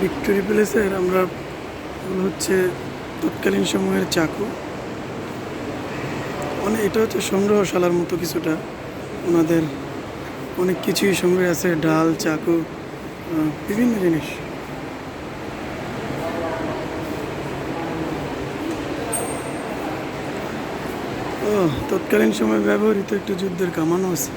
Victory প্যালেসের আমরা হচ্ছে তৎকালীন সময়ের চাকু। মানে এটা হচ্ছে সংগ্রহশালার মতো কিছুটা। ওনাদের অনেক কিছুই সংগ্রহে আছে, ডাল, চাকু বিভিন্ন জিনিস। ও তৎকালীন সময় ব্যবহৃত একটু যুদ্ধের কামানো আছে।